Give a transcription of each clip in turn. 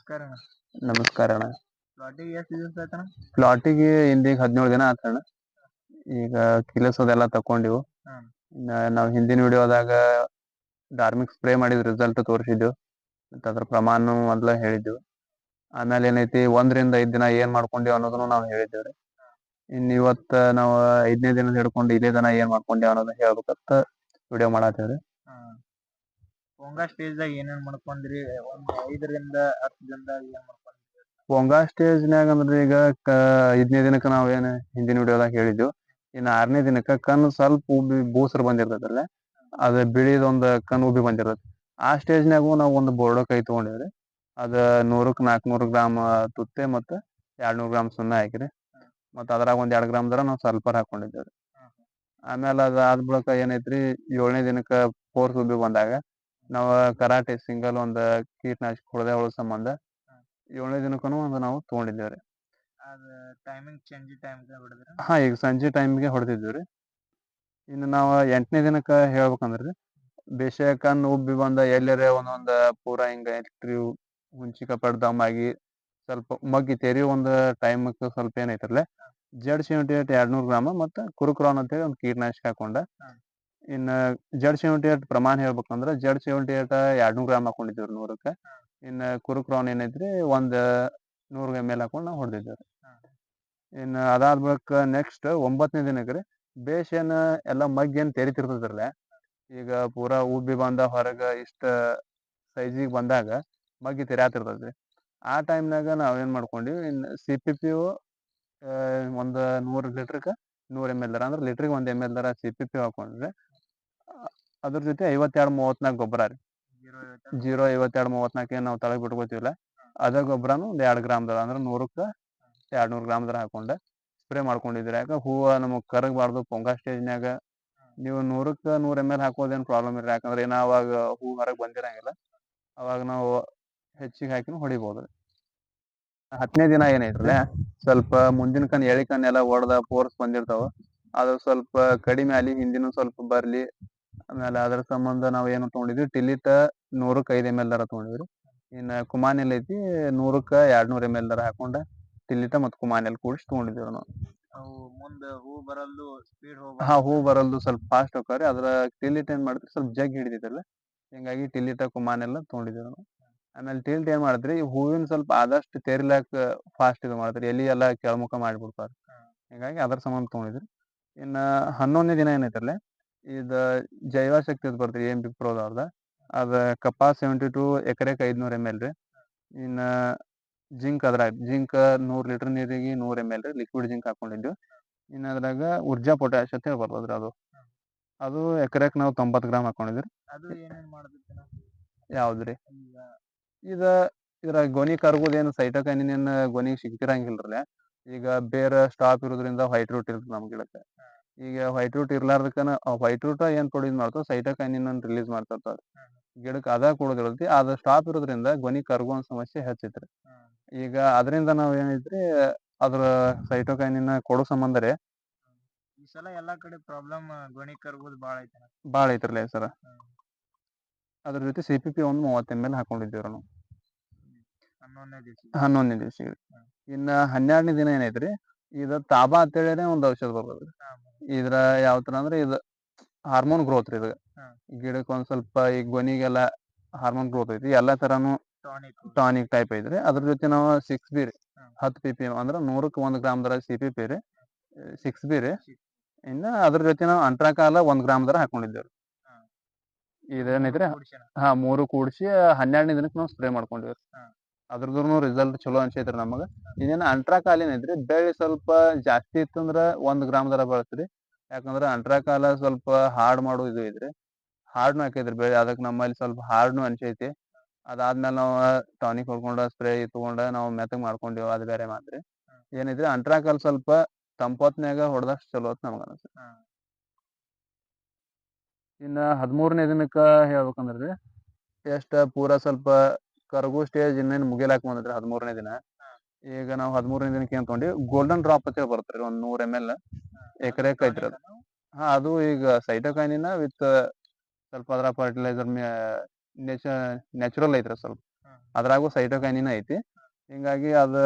ನಮಸ್ಕಾರ ಅಣ್ಣ. ನಮಸ್ಕಾರ ಅಣ್ಣ. ಪ್ಲಾಟಿಗೆ ಎಷ್ಟು ದಿವಸ ಆಯ್ತಣ್ಣ ಪ್ಲಾಟಿಗೆ ಇಂದೀಗ ಹದಿನೇಳು ದಿನ ಆತಣ್ಣ ಈಗ ಕಿಲಸೋದೆಲ್ಲ ತಕೊಂಡಿವು ಹ್ಮ್. ಇನ್ನ ನಾವ್ ಹಿಂದಿನ ವಿಡಿಯೋದಾಗ ಡಾರ್ಮಿಕ್ ಸ್ಪ್ರೇ ಮಾಡಿದ ರಿಸಲ್ಟ್ ತೋರಿಸಿದ್ವು. ಮತ್ತ್ ಅದ್ರ ಪ್ರಮಾಣ ಮೊದ್ಲ ಹೇಳಿದ್ವು. ಆಮೇಲೆ ಏನೈತಿ ಒಂದರಿಂದ ಐದ್ ದಿನ ಏನ್ ಮಾಡ್ಕೊಂಡೇವ್ ಅನ್ನೋದನ್ನು ನಾವು ಹೇಳಿದ್ದೇವ್ರಿ ಇನ್ ಇವತ್ತ ನಾವು ಐದನೇ ದಿನ ಹಿಡ್ಕೊಂಡು ಇದೇ ದಿನ ಏನ್ ಮಾಡ್ಕೊಂಡೇವ್ ಅನ್ನೋದನ್ನ ಹೇಳ್ಬೇಕಂತ ವಿಡಿಯೋ ಮಾಡತ್ತೇವ್ರಿ ಪೊಂಗಾ ಸ್ಟೇಜ್ದಾಗ ಏನೇನ್ ಮಾಡ್ಕೊಂಡ್ರಿ? ಒಂದ್ ಐದರಿಂದ ಹತ್ತು ದಿನದಾಗ ಏನ್ ಮಾಡ್ಕೊಂಡ್ರಿ? ಪೊಂಗಾ ಸ್ಟೇಜ್ನ್ಯಾಗ ಅಂದ್ರೆ ಈಗ ಕ ಐದನೇ ದಿನಕ್ಕ ನಾವ್ ಏನ್ ಹಿಂದಿನ ವಿಡಿಯೋದಾಗ ಹೇಳಿದ್ವು. ಇನ್ನ ಆರನೇ ದಿನಕ್ಕ ಕಣ್ಣು ಸ್ವಲ್ಪ ಉಬ್ಬಿ ಬೂಸರ್ ಬಂದಿರ್ತೈತಲ್ಲ? ಅದ ಬಿಳಿದೊಂದ್ ಕಣ್ ಉಬ್ಬಿ ಬಂದಿರ್ತದ ಆ ಸ್ಟೇಜ್ನ್ಯಾಗು ನಾವ್ ಒಂದು ಬೋರ್ಡೋ ಕೈ ತೊಗೊಂಡೇವ್ರಿ. ಅದ ನೂರಕ್ ನಾಲ್ಕನೂರ್ ಗ್ರಾಮ್ ತುತ್ತೆ ಮತ್ತ ಎರಡ್ನೂರ್ ಗ್ರಾಮ್ ಸುಣ್ಣ ಹಾಕಿರಿ. ಮತ್ತ ಅದ್ರಾಗ ಒಂದ್ ಎರಡ್ ಗ್ರಾಮ್ ದರ ನಾವ್ ಸಲ್ಫರ್ ಹಾಕೊಂಡಿದ್ದೇವ್ರಿ. ಆಮೇಲೆ ಅದ ಆದ್ ಬಳಿಕ ಏನೈತ್ರಿ ಏಳನೇ ದಿನಕ್ಕ ಫೋರ್ಸ್ ಉಬ್ಬಿ ಬಂದಾಗ ನಾವ್ ಕರಾಟೆ ಸಿಂಗಲ್ ಒಂದ ಕೀಟನಾಶಕ ಹೊಡೆದೇ ಉಳ ಸಂಬಂಧ ಏಳನೇ ದಿನಕ್ಕೂ ಒಂದು ನಾವು ತಗೊಂಡಿದ್ದೇವ್ರಿ ಅದ ಟೈಮಿಂಗ್ ಚೇಂಜ್ ಟೈಮ್ ಹೊಡೆದ್ರ ಹಾ ಈಗ ಸಂಜೆ ಟೈಮ್ಗೆ ರೀ. ಇನ್ನು ನಾವು ಎಂಟನೇ ದಿನಕ್ಕ ಹೇಳ್ಬೇಕಂದ್ರ ಬೇಷ ಕಣ್ ಉಬ್ಬಿ ಬಂದ ಎಲ್ಲರೆ ಒಂದೊಂದ ಪೂರಾ ಹಿಂಗ ಹುಂಚಿ ಕಪಾಟ್ ದಮ್ ಆಗಿ ಸ್ವಲ್ಪ ಮಗ್ಗಿ ತೆರಿ ಒಂದ್ ಟೈಮ್ಕ್ ಸ್ವಲ್ಪ ಏನೈತ್ರಲ್ಲ ಜಡ್ ಎರಡ್ನೂರ್ ಗ್ರಾಮ ಮತ್ತ ಕುರುಕ್ರಾನ್ ಅಂತೇಳಿ ಒಂದ್ ಕೀಟನಾಶಕ ಹಾಕೊಂಡ ಇನ್ನ ಜಡ್ ಸೆವೆಂಟಿ ಏಟ್ ಪ್ರಮಾಣ ಹೇಳ್ಬೇಕಂದ್ರೆ ಜಡ್ ಸೆವೆಂಟಿ ಏಟ್ ಎರಡ್ನೂರ್ ಗ್ರಾಮ್ ಹಾಕೊಂಡಿದ್ದೀವ್ರಿ ನೂರಕ್ಕ. ಇನ್ನ ಕುರುಕ್ರಾನ್ ಏನೈತ್ರಿ ಒಂದ್ ನೂರು ಎಂ ಎಲ್ ಹಾಕೊಂಡು ನಾವು ಹೊಡೆದಿದ್ದೇವ್ರಿ. ಇನ್ನ ಅದಾದ ಬಳಿಕ ನೆಕ್ಸ್ಟ್ ಒಂಬತ್ತನೇ ದಿನಕ್ರಿ ಬೇಷ್ ಏನ್ ಎಲ್ಲಾ ಮಗ್ ಏನ್ ತೆರಿತಿರ್ತದ್ರಲ್ಲ ಈಗ ಪೂರಾ ಉಬ್ಬಿ ಬಂದ ಹೊರಗ ಇಷ್ಟ ಸೈಜಿಗೆ ಬಂದಾಗ ಮಗ್ಗಿ ತೆರ್ಯಾತಿರ್ತೈತ್ರಿ ಆ ಟೈಮ್ನಾಗ ನಾವ್ ಏನ್ ಮಾಡ್ಕೊಂಡಿವಿ ಇನ್ ಸಿ ಪಿ ಪಿ ಒಂದ್ ನೂರು ಲೀಟರ್ಕ ನೂರು ಎಂ ಎಲ್ ದರ ಅಂದ್ರೆ ಲೀಟರ್ಗ್ ಒಂದ್ ಎಂ ಎಲ್ ದರ ಸಿ ಪಿ ಪಿ ಹಾಕೊಂಡ್ರೆ ಅದ್ರ ಜೊತೆ ಐವತ್ತೆರಡ್ ಮೂವತ್ನಾಲ್ಕು ಗೊಬ್ಬರ ರೀ. ಜೀರೋ ಐವತ್ತೆರಡು ಮೂವತ್ನಾಲ್ಕು ಏನ್ ನಾವ್ ತಳಗ್ ಬಿಟ್ಕೋತಿವಲ್ಲ ಅದ ಗೊಬ್ಬರನು ಒಂದ್ ಎರಡ್ ಗ್ರಾಮ್ ದರ ಅಂದ್ರ ನೂರಕ್ಕ ಎರಡ್ನೂರ್ ಗ್ರಾಮ್ ದರ ಹಾಕೊಂಡ ಸ್ಪ್ರೇ ಮಾಡ್ಕೊಂಡಿದ್ರಿ ಯಾಕ ಹೂವ ನಮಗ್ ಕರಗಬಾರ್ದು ಪೊಂಗಾ ಸ್ಟೇಜ್ನ್ಯಾಗ. ನೀವು ನೂರಕ್ಕ ನೂರ್ ಎಂ ಎಲ್ ಹಾಕೋದೇನ್ ಪ್ರಾಬ್ಲಮ್ ಇಲ್ಲ ಯಾಕಂದ್ರೆ ಏನ ಅವಾಗ ಹೂ ಹೊರಗ್ ಬಂದಿರಂಗಿಲ್ಲ. ಅವಾಗ ನಾವು ಹೆಚ್ಚಿಗೆ ಹಾಕಿನು ಹೊಡಿಬೋದು. ಹತ್ತನೇ ದಿನ ಏನೈತ್ರಲ್ಲ ಸ್ವಲ್ಪ ಮುಂದಿನ ಕಣ್ ಎಳಿ ಎಲ್ಲ ಒಡ್ದ ಪೋರ್ಸ್ ಬಂದಿರ್ತಾವ. ಅದು ಸ್ವಲ್ಪ ಕಡಿಮೆ ಆಲಿ ಹಿಂದಿನು ಸ್ವಲ್ಪ ಬರ್ಲಿ. ಆಮೇಲೆ ಅದ್ರ ಸಂಬಂಧ ನಾವು ಏನು ತಗೊಂಡಿದ್ವಿ? ಟಿಲಿಟ ನೂರಕ್ಕೆ ಐದು ಎಂ ಎಲ್ ದರ ತಗೊಂಡಿವ್ರಿ ಇನ್ನ ಕುಮಾನೆಲ್ ಐತಿ ನೂರಕ್ಕೆ ಎರಡು ನೂರು ಎಂ ಎಲ್ ದರ ಹಾಕೊಂಡ ಟಿಲಿಟ ಮತ್ತು ಕುಮಾನೆಲ್ ಕೂಡಿಸಿ ತಗೊಂಡಿದ್ದೇವ್ರಿ ನಾವು ಅವು ಮುಂದೆ ಹೂ ಬರಲ್ದು ಸ್ಪೀಡ್ ಹಾ ಹೋಗ್ಬಾರ್ದು ಹೂ ಬರಲ್ದು ಸ್ವಲ್ಪ ಫಾಸ್ಟ್ ಹೋಕಾರಿ ಅದ್ರ ಟಿಲಿಟ್ ಏನ್ ಮಾಡಿದ್ರಿ ಸ್ವಲ್ಪ ಜಗ್ ಹಿಡಿದಿತ್ತಲ್ಲ ಹಿಂಗಾಗಿ ಟಿಲಿಟ ಕುಮಾನೆಲ್ಲ ತಗೊಂಡಿದ್ದೇವ್ ನಾವು ಆಮೇಲೆ ಟಿಲ್ಟ್ ಏನ್ ಮಾಡಿದ್ರಿ? ಹೂವಿನ ಸ್ವಲ್ಪ ಆದಷ್ಟು ತೇರಿಲಾಕ ಫಾಸ್ಟ್ ಇದು ಮಾಡಿದ್ರಿ. ಎಲಿ ಎಲ್ಲ ಕೆಳಮುಖ ಮಾಡಿಬಿಡ್ತಾರೆ ಹಿಂಗಾಗಿ ಅದ್ರ ಸಂಬಂಧ ತಗೊಂಡಿದ್ರಿ ಇನ್ನ ಹನ್ನೊಂದನೇ ದಿನ ಏನೈತರ್ಲೆ? ಇದ ಜೈವ ಶಕ್ತಿ ಅಂತ ಬರ್ತ್ರಿ ಬಿ ಪ್ರೋದವ್ರದ ಅದ ಕಪಾ ಸೆವೆಂಟಿ ಟು ಎಕರೆಗೆ ಐದ್ನೂರ್ ಎಂ ಎಲ್ ರೀ. ಇನ್ನ ಜಿಂಕ್ ಅದ್ರಾಗ ಜಿಂಕ್ ನೂರ್ ಲೀಟರ್ ನೀರಿಗೆ ನೂರ್ ಎಂ ಎಲ್ ರೀ ಲಿಕ್ವಿಡ್ ಜಿಂಕ್ ಹಾಕೊಂಡಿದ್ದು ಇನ್ನ ಅದ್ರಾಗ ಊರ್ಜಾ ಪೊಟ್ಯಾಶ್ ಅಂತ ಹೇಳಿ ಬರ್ತದ್ರಿ ಅದು. ಅದು ಎಕರೆಕ್ ನಾವು ತೊಂಬತ್ತು ಗ್ರಾಮ್ ಹಾಕೊಂಡಿದ್ರಿ ಅದು ಏನೇನು ಮಾಡದೈತಣ್ಣ ಯಾವ್ದ್ರಿ ಇದ ಇದ್ರಾಗ ಗೊನಿ ಕರ್ಗುದೇನು ಏನು ಗೊನಿ ಸಿಗ್ತಿರಂಗಿಲ್ರಲ್ಲ ಈಗ ಬೇರೆ ಸ್ಟಾಪ್ ಇರೋದ್ರಿಂದ ವೈಟ್ ರೂಟ್ ಇರ್ತದೆ ನಮ್ ಗಿಡಕ್ಕ ಈಗ ವೈಟ್ ರೂಟ್ ಇರ್ಲಾರ್ದಕ್ಕನ ವೈಟ್ ರೂಟ್ ಏನ್ ಪ್ರೊಡ್ಯೂಸ್ ಮಾಡ್ತಾವ ಸೈಟೋಕೈನಿನ್ ರಿಲೀಸ್ ಮಾಡ್ತಿರ್ತಾವ ಗಿಡಕ್ಕೆ ಅದ ಕೊಡೋದಿರತಿ ಅದ ಸ್ಟಾಪ್ ಇರೋದ್ರಿಂದ ಗೊನಿ ಕರ್ಗೋ ಸಮಸ್ಯೆ ಹೆಚ್ಚೈತ್ರಿ. ಈಗ ಅದರಿಂದ ನಾವ್ ಏನೈತ್ರಿ ಅದ್ರ ಸೈಟೋಕೈನಿನ ಕೊಡೋ ಸಂಬಂಧ ರೀ ಈ ಸಲ ಎಲ್ಲಾ ಕಡೆ ಪ್ರಾಬ್ಲಮ್ ಗೊನಿ ಕರ್ಗೋದು ಬಾಳ ಬಹಳ ಬಾಳ ಐತ್ರಲ್ಲೇ ಸರ ಅದ್ರ ಜೊತೆ ಸಿ ಪಿ ಪಿ ಒಂದು ಮೂವತ್ ಎಂ ಎಲ್ ಹಾಕೊಂಡಿದ್ದೀವ್ರಿ ನಾವು. ಹನ್ನೊಂದನೇ ದಿವಸ. ಹನ್ನೊಂದನೇ ಇನ್ನ ಹನ್ನೆರಡನೇ ದಿನ ಏನೈತ್ರಿ ಇದ ತಾಬಾ ಅಂತೇಳಿನೆ ಒಂದು ಔಷಧ ಬರ್ತದ್ರಿ. ಇದ್ರ ಯಾವ ತರ ಅಂದ್ರೆ ಇದು ಹಾರ್ಮೋನ್ ಗ್ರೋತ್ ರೀ ಇದು. ಗಿಡಕ್ ಒಂದ್ ಸ್ವಲ್ಪ ಈ ಗೊನಿಗೆಲ್ಲ ಹಾರ್ಮೋನ್ ಗ್ರೋತ್ ಐತಿ ಎಲ್ಲಾ ತರಾನು ಟಾನಿಕ್ ಟೈಪ್ ಐತ್ರಿ. ಅದ್ರ ಜೊತೆ ನಾವು ಸಿಕ್ಸ್ ಬಿ ರೀ. ಹತ್ ಪಿ ಪಿ ಎಂ ಅಂದ್ರ ನೂರಕ್ ಒಂದ್ ಗ್ರಾಮ್ ದರ ಸಿ ಪಿ ಪಿ ರೀ. ಸಿಕ್ಸ್ ಬಿ ರೀ. ಇನ್ನ ಅದ್ರ ಜೊತೆ ನಾವು ಅಂಟ್ರಾಕಾಲ ಒಂದ್ ಗ್ರಾಮ್ ದರ ಹಾಕೊಂಡಿದ್ದೇವ್ರಿ. ಇದೇನೈತ್ರಿ ಹಾ ಮೂರು ಕೂಡ್ಸಿ ಹನ್ನೆರಡನೇ ದಿನಕ್ಕೆ ನಾವು ಸ್ಪ್ರೇ ಮಾಡ್ಕೊಂಡಿವ್ರಿ. ಅದ್ರದುನು ರಿಸಲ್ಟ್ ಚಲೋ ಅನ್ಸೈತ್ರಿ ನಮಗ. ಇನ್ನೇನು ಅಂಟ್ರಾಕಾಲ್ ಏನೈತ್ರಿ ಬೆಳೆ ಸ್ವಲ್ಪ ಜಾಸ್ತಿ ಇತ್ತಂದ್ರ ಒಂದ್ ಗ್ರಾಮ್ ದರ ಬೆಳತ್ರಿ ಯಾಕಂದ್ರ ಅಂಟ್ರಾ ಕಾಲ ಸ್ವಲ್ಪ ಹಾರ್ಡ್ ಮಾಡೋ ಇದು ಐತ್ರಿ ಹಾರ್ಡ್ನು ಹಾಕೈತ್ರಿ ಬೆಳಿ ಅದಕ್ಕೆ ನಮ್ಮಲ್ಲಿ ಸ್ವಲ್ಪ ಹಾರ್ಡ್ನು ಅನ್ಸೈತಿ. ಅದಾದ್ಮೇಲೆ ನಾವು ಟಾನಿಕ್ ಹೊಡ್ಕೊಂಡ ಸ್ಪ್ರೇ ತಗೊಂಡ ನಾವು ಮೆತ್ತಗ್ ಮಾಡ್ಕೊಂಡಿವ್ ಅದ್ ಬೇರೆ ಮಾತ್ರಿ. ಏನಿದ್ರಿ ಅಂಟ್ರಾಕಾಲ್ ಸ್ವಲ್ಪ ತಂಪೊತ್ನ್ಯಾಗ ಹೊಡೆದಷ್ಟು ಚಲೋ ಅಂತ ನಮ್ಗೆ ಇನ್ನ ಹದಿಮೂರನೇ ದಿನಕ್ಕ ಹೇಳ್ಬೇಕಂದ್ರಿ ಎಷ್ಟ ಪೂರಾ ಸ್ವಲ್ಪ ಕರಗು ಸ್ಟೇಜ್ ಇನ್ನೇನ್ ಮುಗಿಲಾಕ್ ಬಂದ್ರಿ ಹದಿಮೂರನೇ ದಿನ. ಈಗ ನಾವು ಹದಿಮೂರನೇ ದಿನಕ್ಕೆ ಏನ್ ತಗೊಂಡಿವಿ ಗೋಲ್ಡನ್ ಡ್ರಾಪ್ ಅಂತ ಹೇಳಿ ಬರ್ತರಿ ಒಂದ್ ನೂರ್ ಎಂ ಎಲ್ ಎಕರೆಕ್ ಐತ್ರಿ ಅದು ಹಾ ಅದು ಈಗ ಸೈಟೋಕೈನಿನ ವಿತ್ ಸ್ವಲ್ಪ ಅದ್ರ ಫರ್ಟಿಲೈಸರ್ ನ್ಯಾಚುರಲ್ ಐತ್ರಿ ಸ್ವಲ್ಪ. ಅದ್ರಾಗೂ ಸೈಟೋಕೈನಿನ ಐತಿ. ಹಿಂಗಾಗಿ ಅದ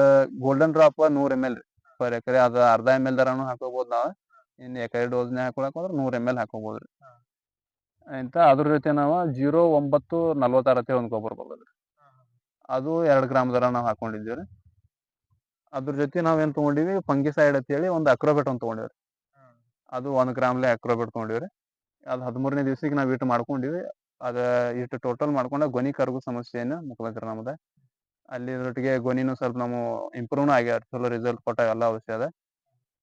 ಗೋಲ್ಡನ್ ಡ್ರಾಪ್ ನೂರ್ ಎಂ ಎಲ್ ರೀ. ಪರ್ ಎಕರೆ ಅದ ಅರ್ಧ ಎಂ ಎಲ್ ದರಾನು ಹಾಕೋಬಹುದು ನಾವು. ಇನ್ ಎಕರೆ ಡೋಸ್ನ್ಯಾಗ ಹಾಕೊಳಕ್ ಹೋದ್ರ ನೂರ್ ಎಂ ಎಲ್ ಹಾಕೋಬಹುದ್ರಿ ಅಂತ ಅದ್ರ ಜೊತೆ ನಾವು ಜೀರೋ ಒಂಬತ್ತು ನಲ್ವತ್ತಾರು ಅಂತೇಳಿ ಒಂದು ಗೊಬ್ಬರ ಬರ್ತದ್ರಿ ಅದು ಎರಡ್ ಗ್ರಾಮ್ ದರ ನಾವು ಹಾಕೊಂಡಿದ್ದೀವಿ ರೀ. ಅದ್ರ ಜೊತೆ ನಾವೇನ್ ತಗೊಂಡಿವಿ? ಅಂತ ಹೇಳಿ ಒಂದು ಅಕ್ರೋಬೆಟ್ ಅಂತ ತಗೊಂಡಿವ್ರಿ ಅದು ಒಂದ್ ಗ್ರಾಮ್ಲೆ ಅಕ್ರೋಬೆಟ್ ರೀ ಅದು ಹದಿಮೂರನೇ ದಿವಸಕ್ಕೆ ನಾವು ಇಟ್ಟು ಮಾಡ್ಕೊಂಡಿವಿ. ಅದ ಇಟ್ಟು ಟೋಟಲ್ ಮಾಡ್ಕೊಂಡ ಗೊನಿ ಕರಗು ಸಮಸ್ಯೆಯನ್ನು ಮುಕ್ಲತ್ರಿ ನಮ್ದು. ಅಲ್ಲಿ ಒಟ್ಟಿಗೆ ಗೊನಿನೂ ಸ್ವಲ್ಪ ನಾವು ಇಂಪ್ರೂವ್ನೂ ಆಗ್ಯಾರ. ಚಲೋ ರಿಸಲ್ಟ್ ಕೊಟ್ಟ ಎಲ್ಲ ಅದ.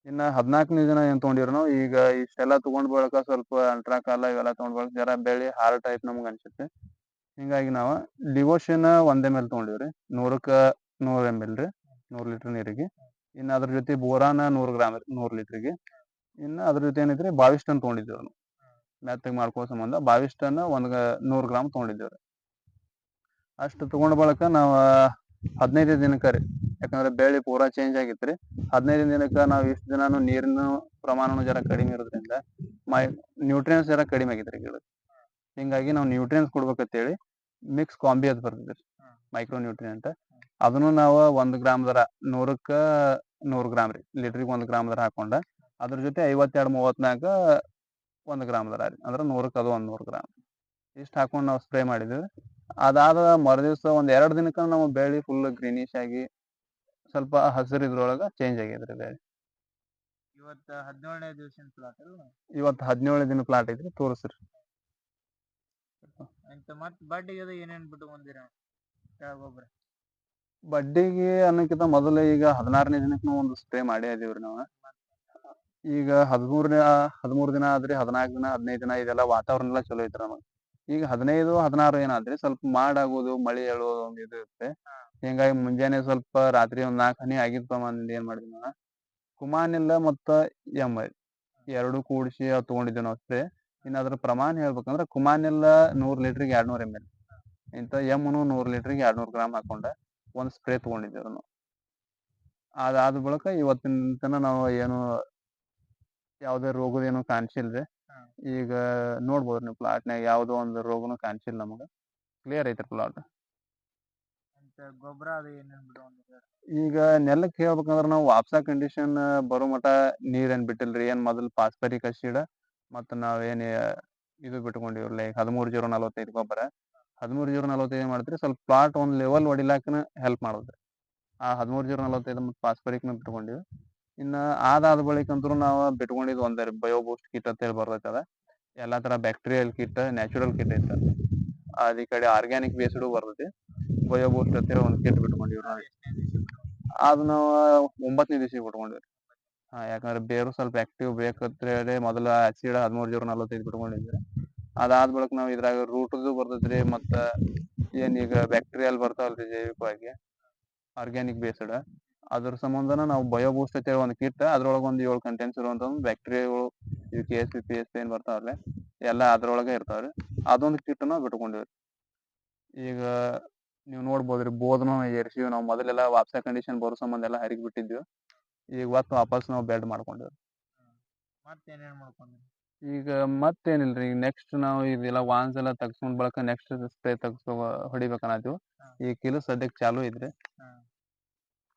ಇನ್ನ ಹದಿನಾಲ್ಕನೇ ದಿನ ಏನು ತಗೊಂಡಿವ್ರಿ ನಾವು? ಈಗ ಇಷ್ಟೆಲ್ಲ ತಗೊಂಡ್ ಬಳಕ ಸ್ವಲ್ಪ ಅಲ್ಟ್ರಾಕಾಲ ಕಾಲ ಇವೆಲ್ಲ ತಗೊಂಡ್ ಬಳಕ ಜರ ಬೆಳಿ ಹಾರ್ ಟೈಪ್ ನಮ್ಗೆ ಅನ್ಸುತ್ತೆ. ಹಿಂಗಾಗಿ ನಾವು ಡಿವೋಷನ್ ಒಂದೇ ಮೇಲೆ ತಗೊಂಡಿವ್ರಿ. ನೂರಕ್ಕ ನೂರ್ ಎಂ ಎಲ್ ರೀ. ನೂರು ಲೀಟ್ರ್ ನೀರಿಗೆ. ಇನ್ನ ಅದ್ರ ಜೊತೆ ಬೋರಾನ ನೂರು ಗ್ರಾಮ್ ನೂರು ಲೀಟರ್ಗೆ. ಇನ್ನ ಅದ್ರ ಜೊತೆ ಏನೈತ್ರಿ ಬಾವಿಷ್ಟನ್ ಟನ್ ತಗೊಂಡಿದ್ದೇವ್ ನಾವು ಮೆತ್ತಗ್ ಮಾಡ್ಕೋ ಸಂಬಂಧ ಬಾವಿಷ್ಟನ್ನ ಒಂದು ನೂರ್ ಗ್ರಾಮ್ ತಗೊಂಡಿದ್ದೇವ್ರಿ ಅಷ್ಟು ತೊಗೊಂಡ ಬಳಿಕ ನಾವು ಹದಿನೈದು ದಿನಕ್ಕ ರೀ. ಯಾಕಂದ್ರೆ ಬೆಳಿ ಪೂರಾ ಚೇಂಜ್ ಆಗಿತ್ರಿ ಹದಿನೈದು ದಿನಕ್ಕ ನಾವು ಇಷ್ಟ ದಿನಾನು ನೀರಿನ ಪ್ರಮಾಣನು ಜರ ಕಡಿಮೆ ಇರೋದ್ರಿಂದ ಮೈ ನ್ಯೂಟ್ರಿಯನ್ಸ್ ಜರ ಕಡಿಮೆ ಆಗೈತ್ರಿ ಗಿಡ ಹಿಂಗಾಗಿ ನಾವು ನ್ಯೂಟ್ರಿಯನ್ಸ್ ಕೊಡ್ಬೇಕಂತೇಳಿ ಮಿಕ್ಸ್ ಕಾಂಬಿ ಅದ್ ರೀ. ಮೈಕ್ರೋ ನ್ಯೂಟ್ರಿಯಂಟ್ ಅದನ್ನು ನಾವು ಒಂದು ಗ್ರಾಮ್ ದರ ನೂರಕ್ಕ ನೂರು ಗ್ರಾಮ್ ರೀ. ಲೀಟ್ರಿಗೆ ಒಂದು ಗ್ರಾಮ್ ದರ ಹಾಕೊಂಡ ಅದ್ರ ಜೊತೆ ಐವತ್ತೆರಡು ಮೂವತ್ನಾಲ್ಕ ಒಂದು ಗ್ರಾಮ್ ದರ ರೀ. ಅಂದ್ರ ನೂರಕ್ಕೆ ಅದು ಒಂದು ನೂರು ಗ್ರಾಮ್. ಇಷ್ಟು ಹಾಕೊಂಡು ನಾವು ಸ್ಪ್ರೇ ಮಾಡಿದ್ವಿ. ಅದಾದ ಮರುದಿವ್ಸ ಒಂದು ಎರಡು ದಿನಕ್ಕ ನಾವು ಬೆಳೆ ಫುಲ್ ಗ್ರೀನಿಶ್ ಆಗಿ ಸ್ವಲ್ಪ ಹಸಿರು ಇದ್ರೊಳಗೆ ಚೇಂಜ್ ಆಗಿದ್ರಿ ಬೆಳಿ. ಇವತ್ತು ಹದಿನೇಳನೇ ದಿವಸಿನ ಪ್ಲಾಟ್ ಅಲ್ಲ ಇವತ್ತು ಹದಿನೇಳು ದಿನ ಪ್ಲಾಟ್ ಐತ್ರಿ ತೋರಿಸ್ರಿ. ಅಂತ ಮತ್ತೆ ಬಡ್ಡಿಗೆ ಅದು ಏನೇನು ಬಿಟ್ಟು ಬಂದಿರ? ಗೊಬ್ಬರ ಬಡ್ಡಿಗೆ ಅನ್ನಕ್ಕಿಂತ ಮೊದಲು ಈಗ ಹದಿನಾರನೇ ದಿನಕ್ಕೆ ನಾವು ಒಂದು ಸ್ಪ್ರೇ ಮಾಡಿ ಅದೀವ್ರಿ ನಾವು. ಈಗ ಹದಿಮೂರನೇ, ಹದಿಮೂರ್ ದಿನ ಆದ್ರಿ ಹದಿನಾಲ್ಕು ದಿನ, ಹದಿನೈದು ದಿನ ಇದೆಲ್ಲ ವಾತಾವರಣ ಎಲ್ಲ ಚಲೋ ಐತ್ರಿ ನಮಗೆ. ಈಗ ಹದಿನೈದು, ಹದಿನಾರು ಏನಾದ್ರಿ ಸ್ವಲ್ಪ ಮಾಡಾಗೋದು ಮಳಿ ಹೇಳೋದು ಒಂದು ಇದು ಇರುತ್ತೆ. ಹಿಂಗಾಗಿ ಮುಂಜಾನೆ ಸ್ವಲ್ಪ ರಾತ್ರಿ ಒಂದ್ ನಾಲ್ಕು ಹನಿ ಆಗಿತ್ತ ಮಂದಿ ಏನ್ ಮಾಡಿದ್ವಿ ನಾವು ಕುಮಾನಿಲ್ಲ ಮತ್ತ ಎಂ ಎರಡು ಕೂಡಿಸಿ ತಗೊಂಡಿದ್ದೇವೆ ನಾವು ಅಷ್ಟೇ. ಇನ್ನು ಅದ್ರ ಪ್ರಮಾಣ ಹೇಳ್ಬೇಕಂದ್ರ ಕುಮಾನಿಲ್ಲ ನೂರ್ ಲೀಟ್ರಿಗೆ ಎರಡ್ನೂರ್ ಎಂ ಎಲ್. ಇಂಥ ಎಮ್ನು ನೂರ್ ಲೀಟ್ರಿಗೆ ಎರಡ್ನೂರ್ ಗ್ರಾಮ್ ಹಾಕೊಂಡ ಒಂದ್ ಸ್ಪ್ರೇ ತಗೊಂಡಿದ್ದೇವೆ ನಾವು. ಅದಾದ ಬಳಿಕ ಇವತ್ತಿನ ತನ ನಾವು ಏನು ಯಾವುದೇ ರೋಗದ ಏನು ಕಾಣಿಸಿಲ್ರಿ. ಈಗ ನೋಡ್ಬೋದು ನೀವು ಪ್ಲಾಟ್ನಾಗ ಯಾವುದೋ ಒಂದು ರೋಗನು ಕಾಣಿಸಿಲ್ಲ ನಮಗ. ಕ್ಲಿಯರ್ ಐತ್ರಿ ಪ್ಲಾಟ್ ಗೊಬ್ಬರ ಅದು ಏನೇನ್ ಬಿಟ್ಟು ಈಗ ನೆಲಕ್ಕೆ ಹೇಳ್ಬೇಕಂದ್ರ ನಾವು ವಾಪ್ಸಾ ಕಂಡೀಷನ್ ಬರೋ ಮಟ ನೀರ್ ಏನ್ ಬಿಟ್ಟಿಲ್ರಿ. ಏನ್ ಮೊದಲ್ ಪಾಸ್ಪರಿಕ್ ಅಸಿಡ್ ಮತ್ತ ನಾವ್ ಏನ್ ಇದು ಬಿಟ್ಕೊಂಡಿವ್ರಿ ಲೈಕ್ ಹದಿಮೂರ್ ಜೀರೋ ನಲವತ್ತೈದು ಗೊಬ್ಬರ. ಹದಿಮೂರ್ ಜೀರೋ ನಲವತ್ತೈದು ಮಾಡ್ತೀರಿ? ಸ್ವಲ್ಪ ಪ್ಲಾಟ್ ಒಂದ್ ಲೆವೆಲ್ ಹೊಡಿಲಾಕನ ಹೆಲ್ಪ್ ಮಾಡುದ್ರಿ ಆ ಹದಿಮೂರ್ ಜೀರೋ ನಲವತ್ತೈದು ಮತ್ತು ಪಾಸ್ಪರಿಕ್ ಬಿಟ್ಕೊಂಡಿವಿ. ಇನ್ನ ಅದಾದ ಬಳಿಕ ಅಂತೂ ನಾವು ಬಿಟ್ಕೊಂಡಿದ್ ಒಂದ್ ರೀ ಬಯೋಬೂಸ್ಟ್ ಕಿಟ್ ಅಂತ ಹೇಳಿ ಬರ್ತೈತೆ ಅದ ಎಲ್ಲಾ ತರ ಬ್ಯಾಕ್ಟೀರಿಯಲ್ ಕಿಟ್ ನ್ಯಾಚುರಲ್ ಕಿಟ್ ಐತೆ. ಅದ್ ಈ ಕಡೆ ಆರ್ಗ್ಯಾನಿಕ್ ಬೇಸ್ಡು ಬರ್ತೈತಿ. ಬಯೋ ಬೂಸ್ಟ್ ಅಂತ ಹೇಳಿ ಒಂದ್ ಕಿಟ್ ಬಿಟ್ಕೊಂಡಿವ್ರಿ ನಾವು. ಅದು ನಾವು ಒಂಬತ್ತನೇ ದಿವಸ ಬಿಟ್ಕೊಂಡಿವ್ರಿ. ಯಾಕಂದ್ರೆ ಬೇರು ಸ್ವಲ್ಪ ಆಕ್ಟಿವ್ ಬೇಕಂತ ಹೇಳಿ ಮೊದಲ ಆಸಿಡ್ ಹದಿಮೂರ್ ಜೀರೋ ನಲವತ್ತೈದು ಬಿಟ್ಕೊಂಡಿದ್ವಿ. ಅದಾದ ಬಳಿಕ ನಾವು ಇದ್ರಾಗ ರೂಟ್ದು ಬರ್ತೈತ್ರಿ ಮತ್ತ ಏನ್ ಈಗ ಬ್ಯಾಕ್ಟೀರಿಯಲ್ ಬರ್ತಾವಲ್ರಿ ಜೈವಿಕವಾಗಿ. ಆರ್ಗ್ಯಾನಿಕ್ ಬೇಸ್ಡ್ ಅದ್ರ ಸಂಬಂಧನ ನಾವು ಬಯೋ ಬೂಸ್ಟ್ ಅಂತ ಹೇಳಿ ಒಂದ್ ಕಿಟ್ ಅದ್ರೊಳಗೆ ಒಂದು ಏಳು ಕಂಟೆಂಟ್ಸ್ ಇರುವಂತ ಬ್ಯಾಕ್ಟೀರಿಯಾಗಳು U K S P S ಏನ್ ಬರ್ತಾವಲ್ಲ ಎಲ್ಲ ಅದ್ರೊಳಗೆ ಇರ್ತಾವ್ರಿ. ಅದೊಂದು ಕಿಟ್ ನಾವು ಬಿಟ್ಕೊಂಡಿವ್ರಿ. ಈಗ ನೀವು ನೋಡ್ಬೋದ್ರಿ ಬೋಧನ ಏರ್ಸಿವಿ ನಾವು ಮೊದಲೆಲ್ಲ ವಾಪಸ ಕಂಡೀಷನ್ ಬರೋ ಸಂಬಂಧ ಎಲ್ಲ ಹರಿಗ್ ಬಿಟ್ಟಿದ್ವಿ. ಈಗ ಒತ್ತು ವಾಪಸ್ ನಾವು ಬೆಡ್ ಮಾಡ್ಕೊಂಡಿವಿ ಮಾಡ್ಕೊಂಡ್ರಿ? ಈಗ ಮತ್ತೇನಿಲ್ರಿ ರೀ ನೆಕ್ಸ್ಟ್ ನಾವು ಇದೆಲ್ಲ ವಾನ್ಸ್ ಎಲ್ಲ ತಗ್ಸ್ಕೊಂಡ್ ಬಳಕ ನೆಕ್ಸ್ಟ್ ಸ್ಪ್ರೇ ತಗ್ಸ್ಕೊ ಹೊಡಿಬೇಕನ್ನತ್ತೀವಿ. ಈ ಕಿಲು ಸದ್ಯಕ್ಕೆ ಚಾಲು ಹಾ.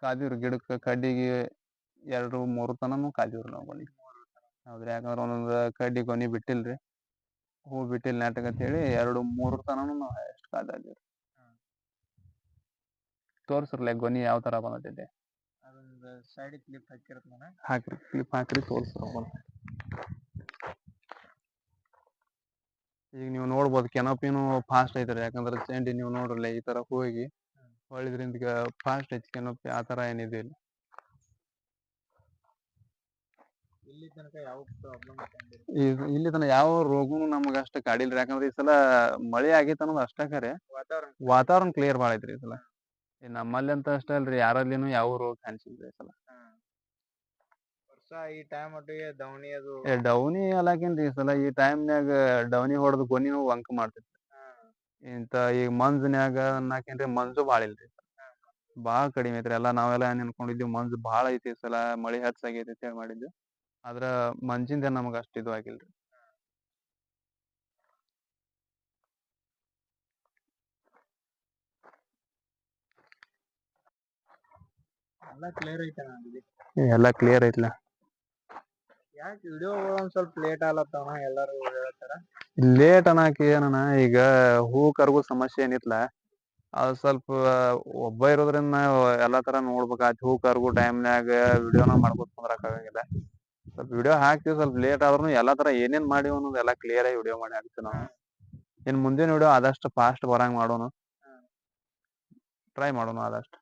ಕಾದಿವ್ರಿ ಗಿಡಕ್ಕೆ ಕಡ್ಡಿಗೆ ಎರಡು ಮೂರು ತನನು ಕಾದಿವ್ರಿ ನಾವು ಗೊನಿ ಹೌದ್ರಿ? ಯಾಕಂದ್ರೆ ಒಂದೊಂದು ಕಡ್ಡಿ ಗೊನಿ ಬಿಟ್ಟಿಲ್ರಿ. ಹೂ ಬಿಟ್ಟಿಲ್ಲ ನಾಟಕ ಅಂತ ಹೇಳಿ ಎರಡು ಮೂರು ತನನು ನಾವು ಎಷ್ಟು ಕಾದಾದ್ವಿ ಹಾ. ತೋರ್ಸ್ರಲ್ಲ ಗೊನಿ ಯಾವ ತರ ಬಂದಿದೆ ಅದೊಂದು ಸೈಡ್ ಕ್ಲಿಪ್ ಹಾಕಿರತ್ ನಾನು? ಹಾಕ್ರಿ ಕ್ಲಿಪ್ ಹಾಕ್ರಿ ತೋರ್ಸ್ರ ಈಗ ನೀವು ನೋಡ್ಬೋದು ಕೆನಪಿನೂ ಫಾಸ್ಟ್ ಐತ್ರಿ. ಯಾಕಂದ್ರೆ ಚೆಂಡಿ ನೀವು ನೋಡ್ರಲ್ಲ ಈ ತರ ಹೋಗಿ ಹೊಳಿದ್ರಿಂದ ಈಗ ಫಾಸ್ಟ್ ಹೆಚ್ಚಿಗೆ ನೊಪ್ಪಿ ಆ ತರ ಏನಿದೆ ಇಲ್ಲ. ಇಲ್ಲಿ ತನಕ ಯಾವ ಪ್ರಾಬ್ಲಮ್ ಇಲ್ಲ ಯಾವ ರೋಗನು ನಮಗ ಅಷ್ಟ ಕಾಡಿಲ್ರಿ. ಯಾಕಂದ್ರೆ ಈ ಸಲ ಮಳೆ ಆಗೈತೆ ಅನ್ನೋದು ಅಷ್ಟ ಖರೆ. ವಾತಾವರಣ ವಾತಾವರಣ ಕ್ಲಿಯರ್ ಭಾಳ ಐತ್ರಿ ಈ ಸಲ. ಈ ನಮ್ಮಲ್ಲಿ ಅಂತ ಅಷ್ಟೇ ಅಲ್ರಿ. ಯಾರಲ್ಲಿನೂ ಯಾವ ರೋಗ ಕಾಣಿಸಿಲ್ರಿ ಈ ಸಲ. ವರ್ಷ ಈ ಟೈಮ್ ಒಟ್ಟಿಗೆ ದವಣಿ ಅದು ಏ ಡೌನಿ ಅಲ್ಲಾಕಿನ್ರಿ ಈ ಸಲ. ಈ ಟೈಮ್ನ್ಯಾಗ ಡೌನಿ ಹೊಡೆದು ಗೊನಿನೂ ವಂಕ ಮಾಡ್ತೈತಿ. ಇಂತ ಈ ಮಂಜನ್ಯಾಗ ಅನ್ನಾಕೇನ್ರಿ ಮಂಜು ಬಾಳ ಇಲ್ರಿ. ಬಾಳ ಕಡಿಮೆ ಐತ್ರಿ. ಎಲ್ಲಾ ನಾವೆಲ್ಲಾ ಏನ್ ಅನ್ಕೊಂಡಿದ್ವಿ ಮಂಜು ಬಾಳ ಐತಿ ಈ ಸಲ ಮಳಿ ಹೆಚ್ಚಾಗೈತಿ ಅಂತ ಹೇಳಿ ಮಾಡಿದ್ವಿ. ಆದ್ರ ಮಂಜಿಂದ ನಮಗ ಅಷ್ಟ ಇದು ಆಗಿಲ್ರಿ. ಎಲ್ಲಾ ಕ್ಲಿಯರ್ ಐತಲ್ಲ ಎಲ್ಲಾ ಕ್ಲಿಯರ್ ಐತ್ಲಾ. ಯಾಕೆ ವಿಡಿಯೋ ಒಂದ್ ಸ್ವಲ್ಪ ಲೇಟ್ ಆಗ್ಲತ್ತವಣ ಎಲ್ಲಾರು ಹೇಳ್ತಾರ? ಲೇಟ್ ಅನ್ನಕ್ಕೆ ಏನನ ಈಗ ಹೂ ಕರ್ಗೋ ಸಮಸ್ಯೆ ಏನಿತ್ಲ ಅದು ಸ್ವಲ್ಪ ಒಬ್ಬ ಇರೋದ್ರಿಂದ ನಾವ್ ಎಲ್ಲಾ ತರ ನೋಡ್ಬೇಕಾತ್ ಹೂ ಕರ್ಗೋ ಟೈಮ್ನ್ಯಾಗ ವಿಡಿಯೋನ ಮಾಡ್ಕೊತ ಕುಂದ್ರಾಕ್ ಆಗಂಗಿಲ್ಲ. ಸ್ವಲ್ಪ ವಿಡಿಯೋ ಹಾಕ್ತಿವಿ ಸ್ವಲ್ಪ ಲೇಟ್ ಆದ್ರೂ ಎಲ್ಲಾ ತರ ಏನೇನ್ ಮಾಡಿ ಅನ್ನೋದು ಎಲ್ಲಾ ಕ್ಲಿಯರ್ ಆಗಿ ವಿಡಿಯೋ ಮಾಡಿ ಹಾಕ್ತಿವಿ ನಾವು. ಇನ್ ಮುಂದಿನ ವಿಡಿಯೋ ಆದಷ್ಟು ಫಾಸ್ಟ್ ಬರಂಗ್ ಮಾಡೋಣ ಟ್ರೈ ಮಾಡೋಣ ಆದಷ್ಟು.